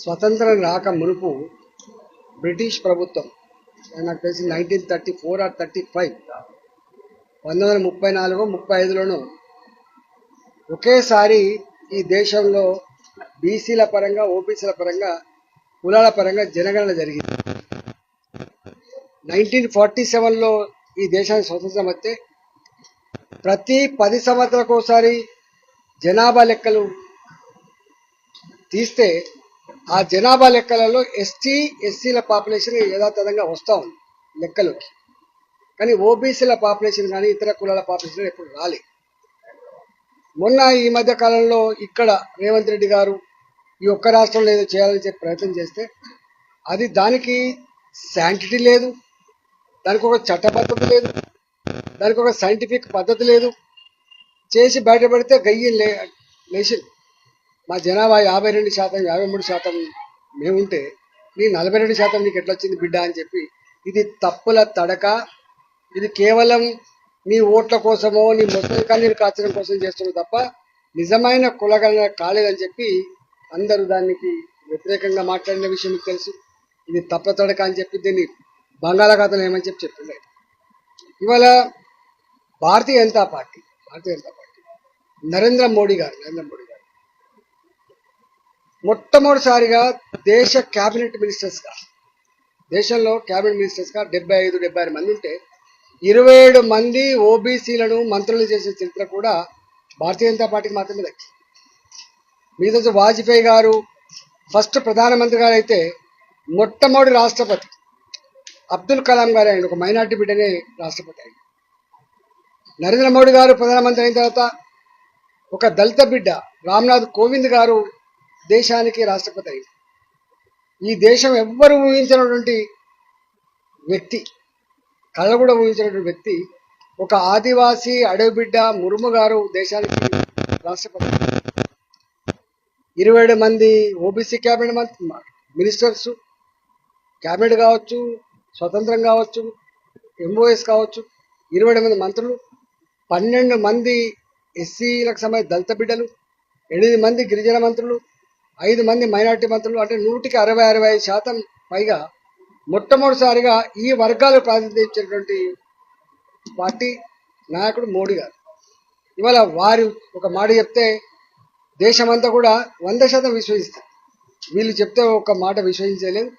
స్వతంత్రం రాక మునుపు బ్రిటిష్ ప్రభుత్వం నాకు తెలిసి nineteen thirty four or thirty five పంతొమ్మిది వందల ముప్పై నాలుగు ముప్పై ఐదులోనూ ఒకేసారి ఈ దేశంలో బీసీల పరంగా ఓబీసీల పరంగా కులాల పరంగా జనగణన జరిగింది. నైన్టీన్ ఫార్టీ సెవెన్లో ఈ దేశానికి స్వతంత్రం వస్తే ప్రతి పది సంవత్సరాలకు ఒకసారి జనాభా లెక్కలు తీస్తే ఆ జనాభా లెక్కలలో ఎస్టీ ఎస్సీల పాపులేషన్ యథాతథంగా వస్తూ ఉంది లెక్కలోకి కానీ ఓబీసీల పాపులేషన్ కానీ ఇతర కులాల పాపులేషన్ ఎప్పుడు రాలే. మొన్న ఈ మధ్య కాలంలో ఇక్కడ రేవంత్ రెడ్డి గారు ఈ ఒక్క రాష్ట్రంలో ఏదో చేయాలని చెప్పి ప్రయత్నం చేస్తే అది దానికి శాంటిటీ లేదు దానికి ఒక చట్టబద్ధత లేదు దానికి ఒక సైంటిఫిక్ పద్ధతి లేదు. చేసి బయటపడితే గయ్యం లే లేచి మా జనాభా యాభై రెండు శాతం యాభై మూడు శాతం మేముంటే నీ నలభై రెండు శాతం నీకు ఎట్లా వచ్చింది బిడ్డ అని చెప్పి ఇది తప్పుల తడక. ఇది కేవలం నీ ఓట్ల కోసమో నీ ముసలి కన్నీరు కాచడం కోసం చేస్తున్నారు తప్ప నిజమైన కులగణన కాలేదని చెప్పి అందరూ దానికి వ్యతిరేకంగా మాట్లాడిన విషయం మీకు తెలుసు. ఇది తప్ప తడక అని చెప్పి దీన్ని బంగాళాఖాతం ఏమని చెప్పి చెప్తున్నాయి ఇవాళ భారతీయ జనతా పార్టీ భారతీయ జనతా పార్టీ నరేంద్ర మోడీ గారు నరేంద్ర మోడీ గారు మొట్టమొదటిసారిగా దేశ క్యాబినెట్ మినిస్టర్స్గా దేశంలో క్యాబినెట్ మినిస్టర్స్గా డెబ్బై ఐదు డెబ్బై ఆరు మంది ఉంటే ఇరవై ఏడు మంది ఓబీసీలను మంత్రులు చేసిన చరిత్ర కూడా భారతీయ జనతా పార్టీకి మాత్రమే దక్కింది. మీద వాజ్పేయి గారు ఫస్ట్ ప్రధానమంత్రి గారు అయితే మొట్టమొదటి రాష్ట్రపతి. అబ్దుల్ కలాం గారు ఆయన ఒక మైనార్టీ బిడ్డనే రాష్ట్రపతి ఆయన. నరేంద్ర మోడీ గారు ప్రధానమంత్రి అయిన తర్వాత ఒక దళిత బిడ్డ రామ్నాథ్ కోవింద్ గారు దేశానికి రాష్ట్రపతి అయింది ఈ దేశం ఎవ్వరు ఊహించినటువంటి వ్యక్తి కళ కూడా ఊహించినటువంటి వ్యక్తి ఒక ఆదివాసీ అడవిబిడ్డ మురుము గారు దేశానికి రాష్ట్రపతి ఇరవై ఏడు మంది ఓబీసీ క్యాబినెట్ మంత్రి మినిస్టర్స్ క్యాబినెట్ కావచ్చు స్వతంత్రం కావచ్చు ఎంఓఎస్ కావచ్చు ఇరవై మంది మంత్రులు పన్నెండు మంది ఎస్సీలకు సంబంధించిన దళిత బిడ్డలు ఎనిమిది మంది గిరిజన మంత్రులు ఐదు మంది మైనార్టీ మంత్రులు అంటే నూటికి అరవై అరవై ఐదు శాతం పైగా మొట్టమొదటిసారిగా ఈ వర్గాలు ప్రాతినిధ్యించినటువంటి పార్టీ నాయకుడు మోడీ గారు. ఇవాళ వారు ఒక మాట చెప్తే దేశమంతా కూడా వంద శాతం విశ్వసిస్తారు. వీళ్ళు చెప్తే ఒక మాట విశ్వసించలేదు.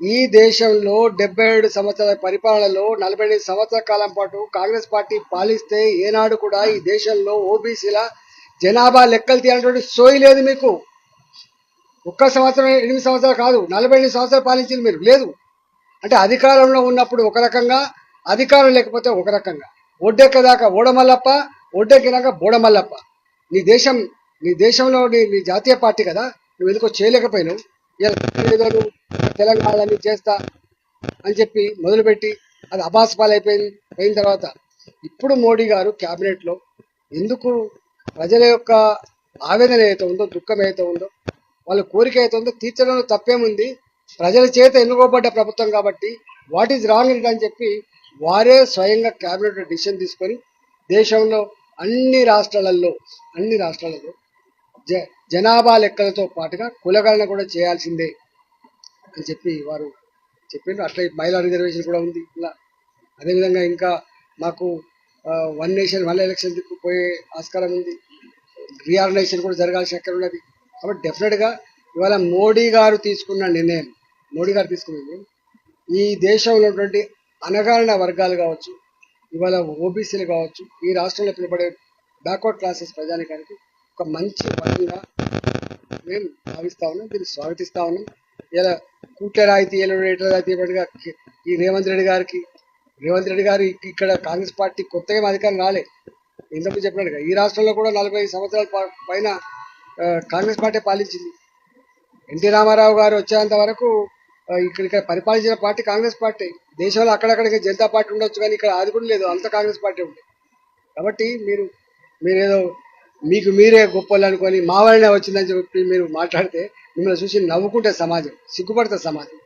ఈ దేశంలో డెబ్బై ఏడు సంవత్సరాల పరిపాలనలో నలభై ఐదు సంవత్సరాల కాలం పాటు కాంగ్రెస్ పార్టీ పాలిస్తే ఏనాడు కూడా ఈ దేశంలో ఓబీసీల జనాభా లెక్కలు తీయాలన్నటువంటి సోయి లేదు మీకు. ఒక్క సంవత్సరం ఎనిమిది సంవత్సరాలు కాదు నలభై ఎనిమిది సంవత్సరాలు పాలించింది మీరు. లేదు. అంటే అధికారంలో ఉన్నప్పుడు ఒక రకంగా అధికారం లేకపోతే ఒక రకంగా. ఒడ్డెక్కదాకా ఓడమల్లప్ప ఒడ్డెక్కినాక బోడమల్లప్ప. నీ దేశం నీ దేశంలో నీ నీ జాతీయ పార్టీ కదా నువ్వు ఎందుకో చేయలేకపోయినావు? ఏదో తెలంగాణని చేస్తా అని చెప్పి మొదలుపెట్టి అది అబాస్ పాలైపోయింది అయిన తర్వాత. ఇప్పుడు మోడీ గారు క్యాబినెట్లో ఎందుకు ప్రజల యొక్క ఆవేదన ఏదైతే ఉందో దుఃఖం ఏదైతే ఉందో వాళ్ళ కోరిక అయితే తీర్చడంలో తప్పేముంది? ప్రజల చేత ఎన్నుకోబడ్డ ప్రభుత్వం కాబట్టి వాట్ ఈజ్ రాంగ్ ఇట్ అని చెప్పి వారే స్వయంగా క్యాబినెట్ డిసిషన్ తీసుకొని దేశంలో అన్ని రాష్ట్రాలలో అన్ని రాష్ట్రాలలో జ జనాభా లెక్కలతో పాటుగా కులగణన కూడా చేయాల్సిందే అని చెప్పి వారు చెప్పిండ్రు అట్లా మహిళా రిజర్వేషన్ కూడా ఉంది. ఇలా అదేవిధంగా ఇంకా మాకు వన్ నేషన్ వన్ ఎలక్షన్ పోయే ఆస్కారం ఉంది. రీఆర్గనైజేషన్ కూడా జరగాల్సిన ఎక్కడ ఉన్నది. కాబట్టి డెఫినెట్గా ఇవాళ మోడీ గారు తీసుకున్న నిర్ణయం. మోడీ గారు తీసుకున్న నిర్ణయం ఈ దేశంలో ఉన్నటువంటి అనగారిన వర్గాలు కావచ్చు ఇవాళ ఓబీసీలు కావచ్చు ఈ రాష్ట్రంలో పిలువబడే బ్యాక్వర్డ్ క్లాసెస్ ప్రజానికానికి ఒక మంచి పరంగా మేము భావిస్తా ఉన్నాం దీన్ని స్వాగతిస్తా ఉన్నాం. ఇలా కూట్ల రాయితీ ఏలో రాయితీ ఈ రేవంత్ రెడ్డి గారికి రేవంత్ రెడ్డి గారు ఇక్కడ కాంగ్రెస్ పార్టీ కొత్తగా అధికారం రాలే. ఇంతకు చెప్పినట్టుగా ఈ రాష్ట్రంలో కూడా నలభై సంవత్సరాల పైన కాంగ్రెస్ పార్టీ పాలించింది. ఎన్టీ రామారావు గారు వచ్చేంత వరకు ఇక్కడ ఇక్కడ పరిపాలించిన పార్టీ కాంగ్రెస్ పార్టీ. దేశంలో అక్కడక్కడ జనతా పార్టీ ఉండొచ్చు కానీ ఇక్కడ అది కూడా లేదు. అంత కాంగ్రెస్ పార్టీ ఉంది. కాబట్టి మీరు మీరేదో మీకు మీరే గొప్పలు అనుకొని మా వల్లనే వచ్చిందని చెప్పి మీరు మాట్లాడితే మిమ్మల్ని చూసి నవ్వుకుంటే సమాజం సిగ్గుపడుతుంది సమాజం.